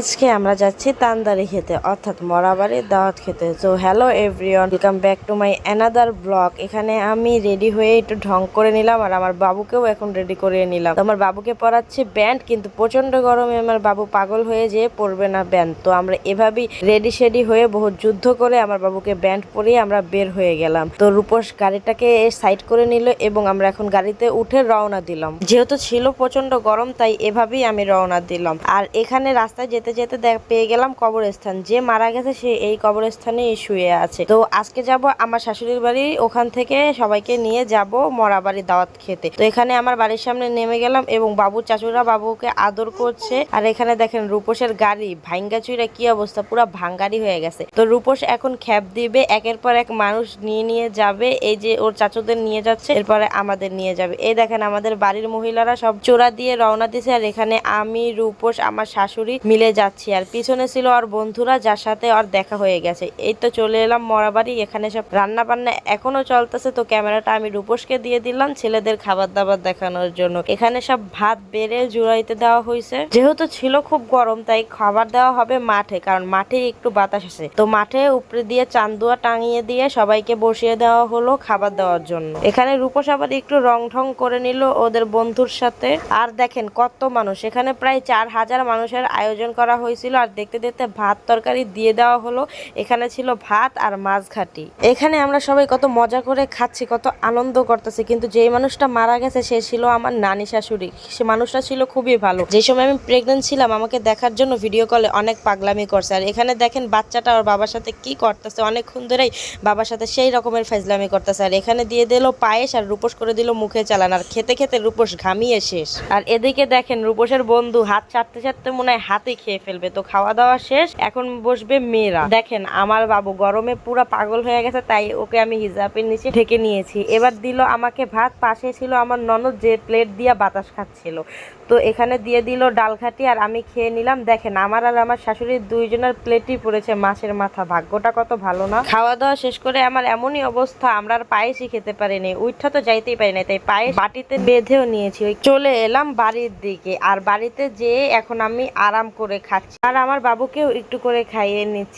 আজকে আমরা যাচ্ছি তান্দারি খেতে, অর্থাৎ মরাবাড়ির দাওয়াত খেতে। তো hello everyone welcome back to my another blog এখানে আমি রেডি হয়ে একটু ঢং করে নিলাম আর আমার বাবুকেও এখন রেডি করে নিলাম। আমার বাবুকে পরাচ্ছে ব্যান্ড কিন্তু প্রচণ্ড গরমে আমার বাবু পাগল হয়ে যেয়ে পড়বে না ব্যান্ড তো আমরা এভাবেই রেডি শেডি হয়ে বহু যুদ্ধ করে আমার বাবুকে ব্যান্ড পরিয়ে আমরা বের হয়ে গেলাম। তো রূপস গাড়িটাকে সাইড করে নিল এবং আমরা এখন গাড়িতে উঠে রওনা দিলাম। যেহেতু ছিল প্রচণ্ড গরম, তাই এভাবেই আমি রওনা দিলাম। আর এখানে রাস্তায় যেতে যেতে দেখ, পেয়ে গেলাম কবরস্থান। যে মারা গেছে সে এই কবরস্থানে শুয়ে আছে। তো আজকে যাব আমার শাশুড়ির বাড়ি, ওখান থেকে সবাইকে নিয়ে যাব মরা মরাবাড়ি দাওয়াত খেতে। তো এখানে আমার বাড়ির সামনে নেমে গেলাম এবং বাবু, চাচুরা বাবুকে আদর করছে। আর এখানে দেখেন রূপসের গাড়ি ভাঙ্গা চুইরা কি অবস্থা, পুরো ভাঙ্গারি হয়ে গেছে। তো রূপস এখন খ্যাপ দিবে, একের পর এক মানুষ নিয়ে নিয়ে যাবে। এই যে ওর চাচুদের নিয়ে যাচ্ছে, এরপরে আমাদের নিয়ে যাবে। এই দেখেন আমাদের বাড়ির মহিলারা সব চোরা দিয়ে রওনা দিছে। আর এখানে আমি, রূপস, আমার শাশুড়ি মিলে যাচ্ছি আর পিছনে ছিল আর বন্ধুরা যার সাথে আর দেখা হয়ে গেছে। এই তো চলে এলাম মরাবাড়ি, এখানে সব রান্না বান্না এখনও চলতেছে। তো ক্যামেরাটা আমি রূপসকে দিয়ে দিলাম ছেলেদের খাবার দাবার দেখানোর জন্য। এখানে সব ভাত বেড়ে জুড়াইতে দেওয়া হয়েছে যেহেতু ছিল খুব গরম, তাই খাবার দেওয়া হবে মাঠে, কারণ মাঠে একটু বাতাস আছে। তো মাঠে উপরে দিয়ে চান্দুয়া টাঙিয়ে দিয়ে সবাইকে বসিয়ে দেওয়া হলো খাবার দেওয়ার জন্য। এখানে রূপস আবার একটু রং ঢং করে নিল ওদের বন্ধুর সাথে। আর দেখেন কত মানুষ, এখানে প্রায় চার হাজার মানুষের আয়োজন করা হয়েছিল আর দেখতে দেখতে ভাত তরকারি দিয়ে দেওয়া হলো। এখানে ছিল ভাত আর মাছ ঘাটি। এখানে আমরা সবাই কত মজা করে খাচ্ছি, কত আনন্দ করতেছি, কিন্তু যেই মানুষটা মারা গেছে সে ছিল আমার নানি শাশুড়ি। সে মানুষটা ছিল খুবই ভালো। যে সময় আমি প্রেগনেন্ট ছিলাম, আমাকে দেখার জন্য ভিডিও কলে অনেক পাগলামি করছে। আর এখানে দেখেন বাচ্চাটা ওর বাবার সাথে কি করতেছে, অনেকক্ষণ ধরেই বাবার সাথে সেই রকমের ফাইজলামি করতেছে। আর এখানে দিয়ে দিল পায়েস আর রূপস করে দিল মুখে চালান। আর খেতে খেতে রূপস ঘামিয়ে শেষ। আর এদিকে দেখেন রূপসের বন্ধু হাত চাটতে চাটতে মনে হয় হাতে খেয়ে ফেলবে। তো খাওয়া দাওয়া শেষ, এখন বসবে মেয়েরা। দেখেন, আমার বাবু গরমে পুরা পাগল হয়ে গেছে, তাই ওকে আমি হিজাবের নিচে ঢেকে নিয়েছি। এবার দিল আমাকে ভাত, পাশে ছিল আমার ননদ যে প্লেট দিয়া বাতাস খাচ্ছিল। তো এখানে দিয়ে দিল ডাল ঘাটি আর আমি খেয়ে নিলাম। দেখেন, আমার আর আমার শাশুড়ির দুইজনের প্লেটই পড়েছে মাছের মাথা। ভাগ্যটা কত ভালো না। খাওয়া দাওয়া শেষ করে আমার এমনই অবস্থা, আমরা আর পায়েসই খেতে পারিনি। উঠা তো যাইতেই পারি না তাই পায়েস বাটিতে বেঁধেও নিয়েছি। ওই চলে এলাম বাড়ির দিকে, আর বাড়িতে যেয়ে এখন আমি আরাম করে খাচ্ছি। আর আমার বাবুকেও একটু করে খাইয়ে নিচ্ছি।